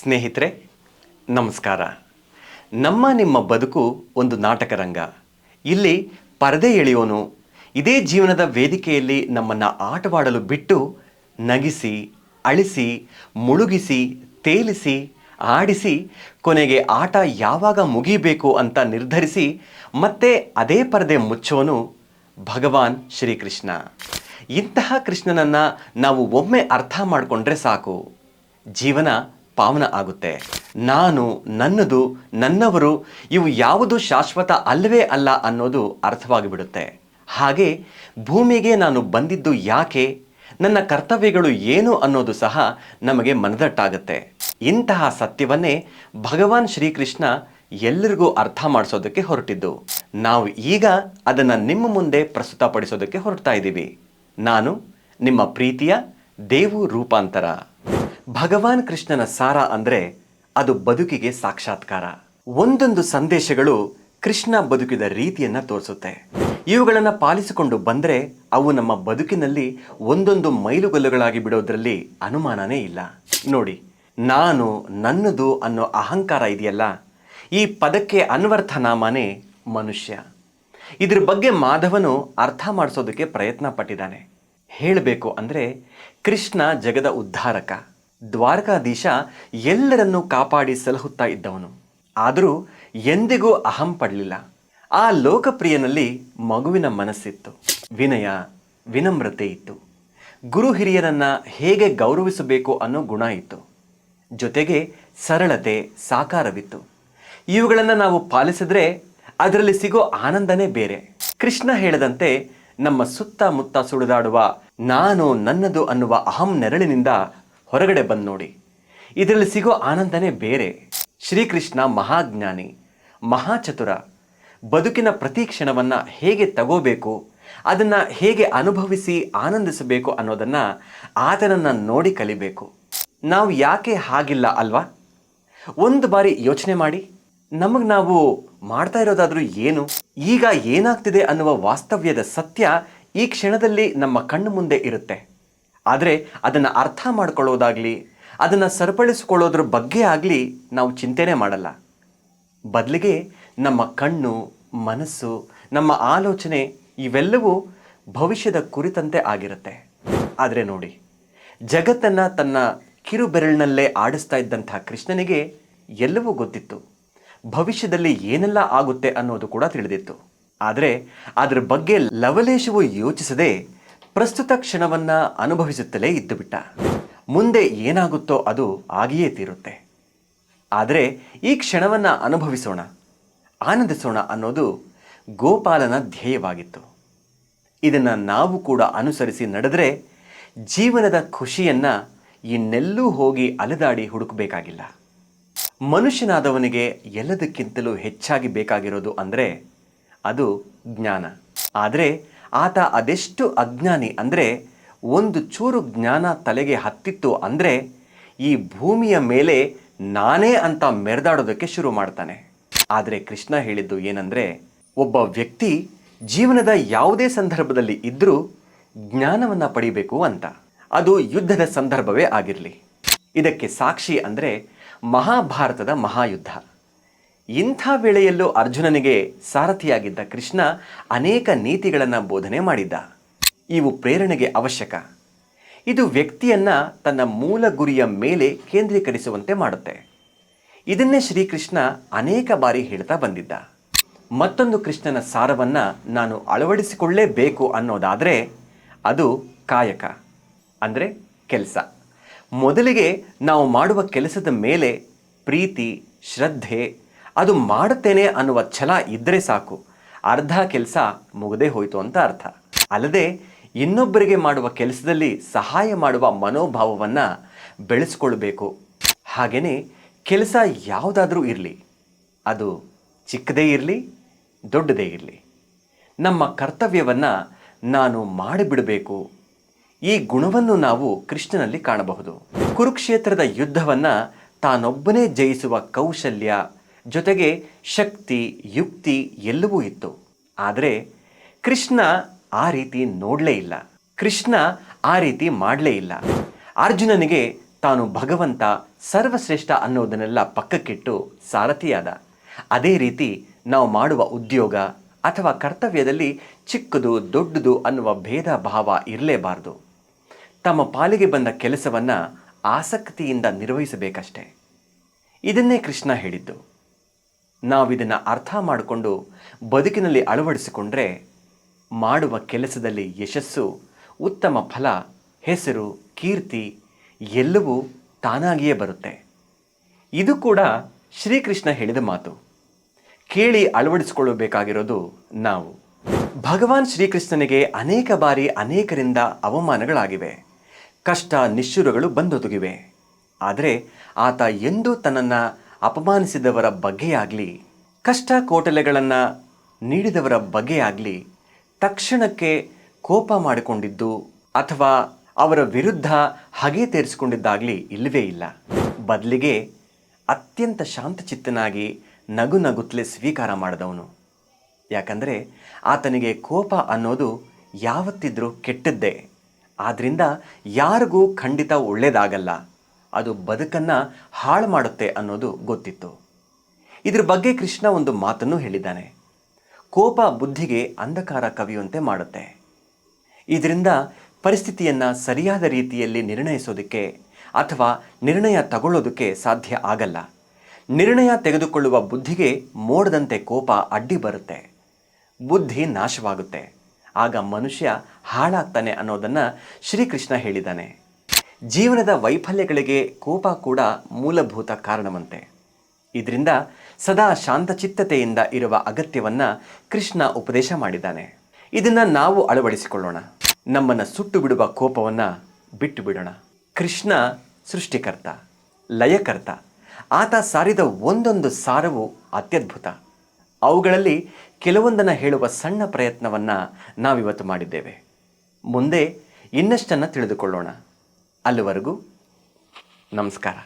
ಸ್ನೇಹಿತರೆ, ನಮಸ್ಕಾರ. ನಮ್ಮ ನಿಮ್ಮ ಬದುಕು ಒಂದು ನಾಟಕ ರಂಗ. ಇಲ್ಲಿ ಪರದೆ ಎಳೆಯೋನು, ಇದೇ ಜೀವನದ ವೇದಿಕೆಯಲ್ಲಿ ನಮ್ಮನ್ನು ಆಟವಾಡಲು ಬಿಟ್ಟು ನಗಿಸಿ, ಅಳಿಸಿ, ಮುಳುಗಿಸಿ, ತೇಲಿಸಿ, ಆಡಿಸಿ, ಕೊನೆಗೆ ಆಟ ಯಾವಾಗ ಮುಗಿಬೇಕು ಅಂತ ನಿರ್ಧರಿಸಿ, ಮತ್ತೆ ಅದೇ ಪರದೆ ಮುಚ್ಚೋನು ಭಗವಾನ್ ಶ್ರೀಕೃಷ್ಣ. ಇಂತಹ ಕೃಷ್ಣನನ್ನು ನಾವು ಒಮ್ಮೆ ಅರ್ಥ ಮಾಡಿಕೊಂಡ್ರೆ ಸಾಕು. ಜೀವನ ಪಾವನ ಆಗುತ್ತೆ. ನಾನು, ನನ್ನದು, ನನ್ನವರು, ಇವು ಯಾವುದು ಶಾಶ್ವತ ಅಲ್ಲವೇ ಅಲ್ಲ ಅನ್ನೋದು ಅರ್ಥವಾಗಿಬಿಡುತ್ತೆ. ಹಾಗೆ ಭೂಮಿಗೆ ನಾನು ಬಂದಿದ್ದು ಯಾಕೆ, ನನ್ನ ಕರ್ತವ್ಯಗಳು ಏನು ಅನ್ನೋದು ಸಹ ನಮಗೆ ಮನದಟ್ಟಾಗುತ್ತೆ. ಇಂತಹ ಸತ್ಯವನ್ನೇ ಭಗವಾನ್ ಶ್ರೀಕೃಷ್ಣ ಎಲ್ಲರಿಗೂ ಅರ್ಥ ಮಾಡಿಸೋದಕ್ಕೆ ಹೊರಟಿದ್ದು. ನಾವು ಈಗ ಅದನ್ನು ನಿಮ್ಮ ಮುಂದೆ ಪ್ರಸ್ತುತಪಡಿಸೋದಕ್ಕೆ ಹೊರಡ್ತಾ ಇದ್ದೀವಿ. ನಾನು, ನಿಮ್ಮ ಪ್ರೀತಿಯ ದೇವು ರೂಪಾಂತರ ಭಗವಾನ್ ಕೃಷ್ಣನ ಸಾರ ಅಂದರೆ ಅದು ಬದುಕಿಗೆ ಸಾಕ್ಷಾತ್ಕಾರ. ಒಂದೊಂದು ಸಂದೇಶಗಳು ಕೃಷ್ಣ ಬದುಕಿದ ರೀತಿಯನ್ನ ತೋರಿಸುತ್ತೆ. ಇವುಗಳನ್ನು ಪಾಲಿಸಿಕೊಂಡು ಬಂದರೆ ಅವು ನಮ್ಮ ಬದುಕಿನಲ್ಲಿ ಒಂದೊಂದು ಮೈಲುಗಲ್ಲುಗಳಾಗಿ ಬಿಡೋದ್ರಲ್ಲಿ ಅನುಮಾನನೇ ಇಲ್ಲ. ನೋಡಿ, ನಾನು ನನ್ನದು ಅನ್ನೋ ಅಹಂಕಾರ ಇದೆಯಲ್ಲ? ಈ ಪದಕ್ಕೆ ಅನ್ವರ್ಥ ನಾಮನೇ ಮನುಷ್ಯ. ಇದ್ರ ಬಗ್ಗೆ ಮಾಧವನು ಅರ್ಥ ಮಾಡಿಸೋದಕ್ಕೆ ಪ್ರಯತ್ನ ಪಟ್ಟಿದ್ದಾನೆ ಹೇಳಬೇಕು ಅಂದರೆ ಕೃಷ್ಣ ಜಗದ ಉದ್ಧಾರಕ. ದ್ವಾರಕಾಧೀಶ ಎಲ್ಲರನ್ನೂ ಕಾಪಾಡಿ ಸಲಹುತ್ತಾ ಇದ್ದವನು. ಆದರೂ ಎಂದಿಗೂ ಅಹಂ ಪಡಲಿಲ್ಲ. ಆ ಲೋಕಪ್ರಿಯನಲ್ಲಿ ಮಗುವಿನ ಮನಸ್ಸಿತ್ತು. ವಿನಯ, ವಿನಮ್ರತೆ ಇತ್ತು. ಗುರು ಹಿರಿಯರನ್ನು ಹೇಗೆ ಗೌರವಿಸಬೇಕು ಅನ್ನೋ ಗುಣ ಇತ್ತು. ಜೊತೆಗೆ ಸರಳತೆ, ಸಾಕಾರವಿತ್ತು. ಇವುಗಳನ್ನು ನಾವು ಪಾಲಿಸಿದ್ರೆ ಅದರಲ್ಲಿ ಸಿಗೋ ಆನಂದನೇ ಬೇರೆ. ಕೃಷ್ಣ ಹೇಳದಂತೆ, ನಮ್ಮ ಸುತ್ತಮುತ್ತ ಸುಳಿದಾಡುವ ನಾನು ನನ್ನದು ಅನ್ನುವ ಅಹಂ ನೆರಳಿನಿಂದ ಹೊರಗಡೆ ಬಂದು ನೋಡಿ. ಇದರಲ್ಲಿ ಸಿಗೋ ಆನಂದನೇ ಬೇರೆ. ಶ್ರೀಕೃಷ್ಣ ಮಹಾಜ್ಞಾನಿ, ಮಹಾಚತುರ. ಬದುಕಿನ ಪ್ರತಿ ಕ್ಷಣವನ್ನು ಹೇಗೆ ತಗೋಬೇಕು, ಅದನ್ನು ಹೇಗೆ ಅನುಭವಿಸಿ ಆನಂದಿಸಬೇಕು ಅನ್ನೋದನ್ನು ಆತನನ್ನು ನೋಡಿ ಕಲಿಬೇಕು. ನಾವು ಯಾಕೆ ಹಾಗಿಲ್ಲ ಅಲ್ವಾ? ಒಂದು ಬಾರಿ ಯೋಚನೆ ಮಾಡಿ. ನಮಗೆ ನಾವು ಮಾಡ್ತಾ ಇರೋದಾದರೂ ಏನು? ಈಗ ಏನಾಗ್ತಿದೆ ಅನ್ನುವ ವಾಸ್ತವ್ಯದ ಸತ್ಯ ಈ ಕ್ಷಣದಲ್ಲಿ ನಮ್ಮ ಕಣ್ಣು ಮುಂದೆ ಇರುತ್ತೆ. ಆದರೆ ಅದನ್ನು ಅರ್ಥ ಮಾಡ್ಕೊಳ್ಳೋದಾಗಲಿ, ಅದನ್ನು ಸರಿಪಡಿಸ್ಕೊಳ್ಳೋದ್ರ ಬಗ್ಗೆ ಆಗಲಿ ನಾವು ಚಿಂತೆನೇ ಮಾಡಲ್ಲ. ಬದಲಿಗೆ ನಮ್ಮ ಕಣ್ಣು, ಮನಸ್ಸು, ನಮ್ಮ ಆಲೋಚನೆ ಇವೆಲ್ಲವೂ ಭವಿಷ್ಯದ ಕುರಿತಂತೆ ಆಗಿರುತ್ತೆ. ಆದರೆ ನೋಡಿ, ಜಗತ್ತನ್ನು ತನ್ನ ಕಿರುಬೆರಳಿನಲ್ಲೇ ಆಡಿಸ್ತಾ ಇದ್ದಂಥ ಕೃಷ್ಣನಿಗೆ ಎಲ್ಲವೂ ಗೊತ್ತಿತ್ತು. ಭವಿಷ್ಯದಲ್ಲಿ ಏನೆಲ್ಲ ಆಗುತ್ತೆ ಅನ್ನೋದು ಕೂಡ ತಿಳಿದಿತ್ತು. ಆದರೆ ಅದರ ಬಗ್ಗೆ ಲವಲೇಶವು ಯೋಚಿಸದೆ ಪ್ರಸ್ತುತ ಕ್ಷಣವನ್ನ ಅನುಭವಿಸುತ್ತಲೇ ಇದ್ದುಬಿಟ್ಟ ಮುಂದೆ ಏನಾಗುತ್ತೋ ಅದು ಆಗಿಯೇ ತೀರುತ್ತೆ. ಆದರೆ ಈ ಕ್ಷಣವನ್ನ ಅನುಭವಿಸೋಣ, ಆನಂದಿಸೋಣ ಅನ್ನೋದು ಗೋಪಾಲನ ಧ್ಯೇಯವಾಗಿತ್ತು. ಇದನ್ನು ನಾವು ಕೂಡ ಅನುಸರಿಸಿ ನಡೆದರೆ ಜೀವನದ ಖುಷಿಯನ್ನ ಇನ್ನೆಲ್ಲೂ ಹೋಗಿ ಅಲೆದಾಡಿ ಹುಡುಕಬೇಕಾಗಿಲ್ಲ. ಮನುಷ್ಯನಾದವನಿಗೆ ಎಲ್ಲದಕ್ಕಿಂತಲೂ ಹೆಚ್ಚಾಗಿ ಬೇಕಾಗಿರೋದು ಅಂದರೆ ಅದು ಜ್ಞಾನ. ಆದರೆ ಆತ ಅದೆಷ್ಟು ಅಜ್ಞಾನಿ ಅಂದರೆ ಒಂದು ಚೂರು ಜ್ಞಾನ ತಲೆಗೆ ಹತ್ತಿತ್ತು ಅಂದರೆ ಈ ಭೂಮಿಯ ಮೇಲೆ ನಾನೇ ಅಂತ ಮೆರೆದಾಡೋದಕ್ಕೆ ಶುರು ಮಾಡ್ತಾನೆ. ಆದರೆ ಕೃಷ್ಣ ಹೇಳಿದ್ದು ಏನಂದರೆ, ಒಬ್ಬ ವ್ಯಕ್ತಿ ಜೀವನದ ಯಾವುದೇ ಸಂದರ್ಭದಲ್ಲಿ ಇದ್ದರೂ ಜ್ಞಾನವನ್ನು ಪಡಿಬೇಕು ಅಂತ. ಅದು ಯುದ್ಧದ ಸಂದರ್ಭವೇ ಆಗಿರಲಿ. ಇದಕ್ಕೆ ಸಾಕ್ಷಿ ಅಂದರೆ ಮಹಾಭಾರತದ ಮಹಾಯುದ್ಧ. ಇಂಥ ವೇಳೆಯಲ್ಲೂ ಅರ್ಜುನನಿಗೆ ಸಾರಥಿಯಾಗಿದ್ದ ಕೃಷ್ಣ ಅನೇಕ ನೀತಿಗಳನ್ನು ಬೋಧನೆ ಮಾಡಿದ್ದ. ಇವು ಪ್ರೇರಣೆಗೆ ಅವಶ್ಯಕ. ಇದು ವ್ಯಕ್ತಿಯನ್ನ ತನ್ನ ಮೂಲ ಗುರಿಯ ಮೇಲೆ ಕೇಂದ್ರೀಕರಿಸುವಂತೆ ಮಾಡುತ್ತೆ. ಇದನ್ನೇ ಶ್ರೀಕೃಷ್ಣ ಅನೇಕ ಬಾರಿ ಹೇಳ್ತಾ ಬಂದಿದ್ದ. ಮತ್ತೊಂದು ಕೃಷ್ಣನ ಸಾರವನ್ನು ನಾನು ಅಳವಡಿಸಿಕೊಳ್ಳೇಬೇಕು ಅನ್ನೋದಾದರೆ ಅದು ಕಾಯಕ, ಅಂದರೆ ಕೆಲಸ. ಮೊದಲಿಗೆ ನಾವು ಮಾಡುವ ಕೆಲಸದ ಮೇಲೆ ಪ್ರೀತಿ, ಶ್ರದ್ಧೆ ಅದು ಮಾಡುತ್ತೇನೆ ಅನ್ನುವ ಛಲ ಇದ್ದರೆ ಸಾಕು. ಅರ್ಧ ಕೆಲಸ ಮುಗದೇ ಹೋಯಿತು ಅಂತ ಅರ್ಥ. ಅಲ್ಲದೆ ಇನ್ನೊಬ್ಬರಿಗೆ ಮಾಡುವ ಕೆಲಸದಲ್ಲಿ ಸಹಾಯ ಮಾಡುವ ಮನೋಭಾವವನ್ನು ಬೆಳೆಸ್ಕೊಳ್ಬೇಕು. ಹಾಗೆಯೇ ಕೆಲಸ ಯಾವುದಾದ್ರೂ ಇರಲಿ. ಅದು ಚಿಕ್ಕದೇ ಇರಲಿ, ದೊಡ್ಡದೇ ಇರಲಿ. ನಮ್ಮ ಕರ್ತವ್ಯವನ್ನು ನಾನು ಮಾಡಿಬಿಡಬೇಕು. ಈ ಗುಣವನ್ನು ನಾವು ಕೃಷ್ಣನಲ್ಲಿ ಕಾಣಬಹುದು. ಕುರುಕ್ಷೇತ್ರದ ಯುದ್ಧವನ್ನು ತಾನೊಬ್ಬನೇ ಜಯಿಸುವ ಕೌಶಲ್ಯ ಜೊತೆಗೆ ಶಕ್ತಿ, ಯುಕ್ತಿ ಎಲ್ಲವೂ ಇತ್ತು. ಆದರೆ ಕೃಷ್ಣ ಆ ರೀತಿ ನೋಡಲೇ ಇಲ್ಲ. ಕೃಷ್ಣ ಆ ರೀತಿ ಮಾಡಲೇ ಇಲ್ಲ. ಅರ್ಜುನನಿಗೆ ತಾನು ಭಗವಂತ ಸರ್ವಶ್ರೇಷ್ಠ ಅನ್ನೋದನ್ನೆಲ್ಲ ಪಕ್ಕಕ್ಕಿಟ್ಟು ಸಾರಥಿಯಾದ. ಅದೇ ರೀತಿ ನಾವು ಮಾಡುವ ಉದ್ಯೋಗ ಅಥವಾ ಕರ್ತವ್ಯದಲ್ಲಿ ಚಿಕ್ಕದು ದೊಡ್ಡದು ಅನ್ನುವ ಭೇದ ಭಾವ ಇರಲೇಬಾರದು. ತಮ್ಮ ಪಾಲಿಗೆ ಬಂದ ಕೆಲಸವನ್ನು ಆಸಕ್ತಿಯಿಂದ ನಿರ್ವಹಿಸಬೇಕಷ್ಟೆ. ಇದನ್ನೇ ಕೃಷ್ಣ ಹೇಳಿದ್ದು. ನಾವಿದನ್ನು ಅರ್ಥ ಮಾಡಿಕೊಂಡು ಬದುಕಿನಲ್ಲಿ ಅಳವಡಿಸಿಕೊಂಡ್ರೆ ಮಾಡುವ ಕೆಲಸದಲ್ಲಿ ಯಶಸ್ಸು, ಉತ್ತಮ ಫಲ, ಹೆಸರು, ಕೀರ್ತಿ ಎಲ್ಲವೂ ತಾನಾಗಿಯೇ ಬರುತ್ತೆ. ಇದು ಕೂಡ ಶ್ರೀಕೃಷ್ಣ ಹೇಳಿದ ಮಾತು. ಕೇಳಿ ಅಳವಡಿಸಿಕೊಳ್ಳಬೇಕಾಗಿರೋದು ನಾವು. ಭಗವಾನ್ ಶ್ರೀಕೃಷ್ಣನಿಗೆ ಅನೇಕ ಬಾರಿ ಅನೇಕರಿಂದ ಅವಮಾನಗಳಾಗಿವೆ. ಕಷ್ಟ, ನಿಶ್ಚುರಗಳು ಬಂದೊದಗಿವೆ. ಆದರೆ ಆತ ಎಂದೂ ತನ್ನನ್ನು ಅಪಮಾನಿಸಿದವರ ಬಗ್ಗೆಯಾಗಲಿ ಕಷ್ಟ ಕೋಟಲೆಗಳನ್ನು ನೀಡಿದವರ ಬಗ್ಗೆಯಾಗಲಿ ತಕ್ಷಣಕ್ಕೆ ಕೋಪ ಮಾಡಿಕೊಂಡಿದ್ದು ಅಥವಾ ಅವರ ವಿರುದ್ಧ ಹಗೆ ತೀರಿಸಿಕೊಂಡಿದ್ದಾಗಲಿ ಇಲ್ಲವೇ ಇಲ್ಲ. ಬದಲಿಗೆ ಅತ್ಯಂತ ಶಾಂತಚಿತ್ತನಾಗಿ ನಗು ನಗುತ್ತಲೇ ಸ್ವೀಕಾರ ಮಾಡಿದವನು. ಯಾಕಂದರೆ ಆತನಿಗೆ ಕೋಪ ಅನ್ನೋದು ಯಾವತ್ತಿದ್ರೂ ಕೆಟ್ಟದ್ದೇ. ಆದ್ದರಿಂದ ಯಾರಿಗೂ ಖಂಡಿತ ಒಳ್ಳೆಯದಾಗಲ್ಲ ಅದು ಬದುಕನ್ನು ಹಾಳು ಮಾಡುತ್ತೆ ಅನ್ನೋದು ಗೊತ್ತಿತ್ತು. ಇದ್ರ ಬಗ್ಗೆ ಕೃಷ್ಣ ಒಂದು ಮಾತನ್ನು ಹೇಳಿದ್ದಾನೆ. ಕೋಪ ಬುದ್ಧಿಗೆ ಅಂಧಕಾರ ಕವಿಯುವಂತೆ ಮಾಡುತ್ತೆ. ಇದರಿಂದ ಪರಿಸ್ಥಿತಿಯನ್ನು ಸರಿಯಾದ ರೀತಿಯಲ್ಲಿ ನಿರ್ಣಯಿಸೋದಕ್ಕೆ ಅಥವಾ ನಿರ್ಣಯ ತಗೊಳ್ಳೋದಕ್ಕೆ ಸಾಧ್ಯ ಆಗಲ್ಲ. ನಿರ್ಣಯ ತೆಗೆದುಕೊಳ್ಳುವ ಬುದ್ಧಿಗೆ ಮೋಡದಂತೆ ಕೋಪ ಅಡ್ಡಿ ಬರುತ್ತೆ. ಬುದ್ಧಿ ನಾಶವಾಗುತ್ತೆ. ಆಗ ಮನುಷ್ಯ ಹಾಳಾಗ್ತಾನೆ ಅನ್ನೋದನ್ನು ಶ್ರೀಕೃಷ್ಣ ಹೇಳಿದ್ದಾನೆ. ಜೀವನದ ವೈಫಲ್ಯಗಳಿಗೆ ಕೋಪ ಕೂಡ ಮೂಲಭೂತ ಕಾರಣವಂತೆ. ಇದರಿಂದ ಸದಾ ಶಾಂತಚಿತ್ತತೆಯಿಂದ ಇರುವ ಅಗತ್ಯವನ್ನು ಕೃಷ್ಣ ಉಪದೇಶ ಮಾಡಿದ್ದಾನೆ. ಇದನ್ನು ನಾವು ಅಳವಡಿಸಿಕೊಳ್ಳೋಣ. ನಮ್ಮನ್ನು ಸುಟ್ಟು ಬಿಡುವ ಕೋಪವನ್ನು ಬಿಟ್ಟು ಬಿಡೋಣ. ಕೃಷ್ಣ ಸೃಷ್ಟಿಕರ್ತ, ಲಯಕರ್ತ. ಆತ ಸಾರಿದ ಒಂದೊಂದು ಸಾರವು ಅತ್ಯದ್ಭುತ. ಅವುಗಳಲ್ಲಿ ಕೆಲವೊಂದನ್ನು ಹೇಳುವ ಸಣ್ಣ ಪ್ರಯತ್ನವನ್ನು ನಾವಿವತ್ತು ಮಾಡಿದ್ದೇವೆ. ಮುಂದೆ ಇನ್ನಷ್ಟನ್ನು ತಿಳಿದುಕೊಳ್ಳೋಣ. ಅಲ್ಲಿವರೆಗೂ ನಮಸ್ಕಾರ.